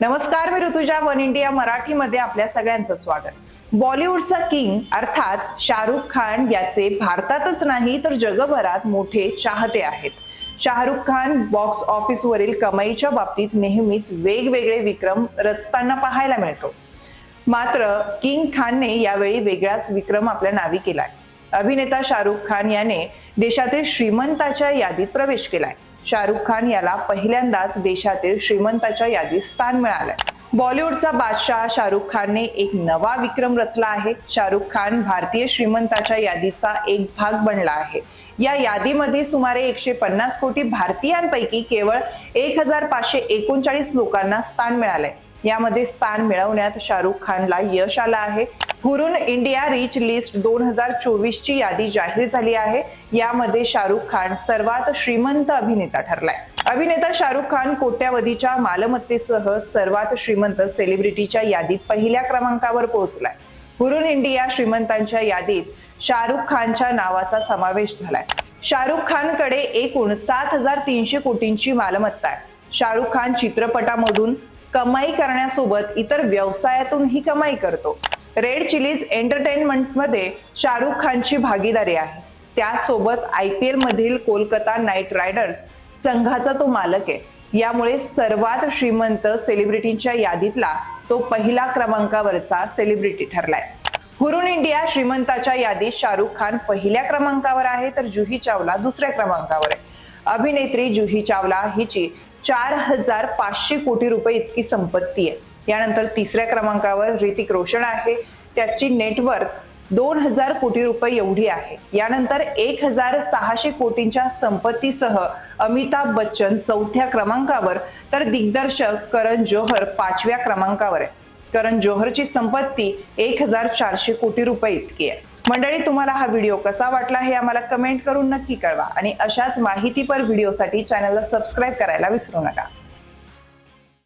नमस्कार मी Rutuja one India मराठीमध्ये आपल्या सगळ्यांचं स्वागत. बॉलिवूडचा किंग अर्थात शाहरुख खान याचे भारतातच नाही तर जगभरात मोठे चाहते आहेत. शाहरुख खान बॉक्स ऑफिसवरील कमाईच्या बाबतीत नेहमीच वेगवेगळे विक्रम रचताना पाहायला मिळतो. मात्र किंग खानने यावेळी वेगळाच विक्रम आपल्या नावी केलाय. अभिनेता शाहरुख खान याने देशातील श्रीमंताच्या यादीत प्रवेश केलाय. शाहरुख खान याला पहिल्यांदाच देशातील श्रीमंताच्या यादीत स्थान मिळालंय. बॉलिवूडचा बादशाह शाहरुख खानने एक नवा विक्रम रचला आहे. शाहरुख खान भारतीय श्रीमंताच्या यादीचा एक भाग बनला आहे. या यादीमध्ये सुमारे एकशे पन्नास कोटी भारतीयांपैकी केवळ एक हजार पाचशे एकोणचाळीस लोकांना स्थान मिळालंय. यामध्ये स्थान मिळवण्यात शाहरुख खानला यश आलं आहे. हुरून इंडिया रिच लिस्ट दोन हजार चोवीसची यादी जाहीर झाली आहे. यामध्ये शाहरुख खान सर्वात श्रीमंत अभिनेता ठरलाय. अभिनेता शाहरुख खान कोट्यावधीच्या मालमत्तेसह सर्वात श्रीमंत सेलिब्रिटीच्या यादीत पहिल्या क्रमांकावर पोहोचलाय. हुरून इंडिया श्रीमंतांच्या यादीत शाहरुख खानच्या नावाचा समावेश झालाय. शाहरुख खानकडे एकूण सात हजार तीनशे कोटींची मालमत्ता आहे. शाहरुख खान चित्रपटामधून कमाई करण्यासोबत इतर व्यवसायातूनही कमाई करतो. रेड चिलीज एंटरटेनमेंटमध्ये शाहरुख खानची भागीदारी आहे. त्यासोबत आय पी एलमधील कोलकाता नाईट रायडर्स संघाचा तो मालक आहे. यामुळे सर्वात श्रीमंत सेलिब्रिटींच्या यादीतला तो पहिला क्रमांकावरचा सेलिब्रिटी ठरलाय. हुरून इंडिया श्रीमंताच्या यादीत शाहरुख खान पहिल्या क्रमांकावर आहे तर जुही चावला दुसऱ्या क्रमांकावर आहे. अभिनेत्री जुही चावला हिची चार हजार पाचशे कोटी रुपये इतकी संपत्ती आहे. यानंतर तिसऱ्या क्रमांकावर ऋतिक रोशन आहे. त्याची नेटवर्थ दोन हजार कोटी रुपये एवढी आहे. यानंतर एक हजार सहाशे कोटींच्या संपत्तीसह अमिताभ बच्चन चौथ्या क्रमांकावर तर दिग्दर्शक करण जोहर पाचव्या क्रमांकावर आहे. करण जोहरची संपत्ती एक हजार चारशे कोटी रुपये इतकी आहे. मंडळी तुम्हाला हा व्हिडिओ कसा वाटला हे आम्हाला कमेंट करून नक्की कळवा आणि अशाच माहितीपर व्हिडिओसाठी चॅनलला सबस्क्राईब करायला विसरू नका.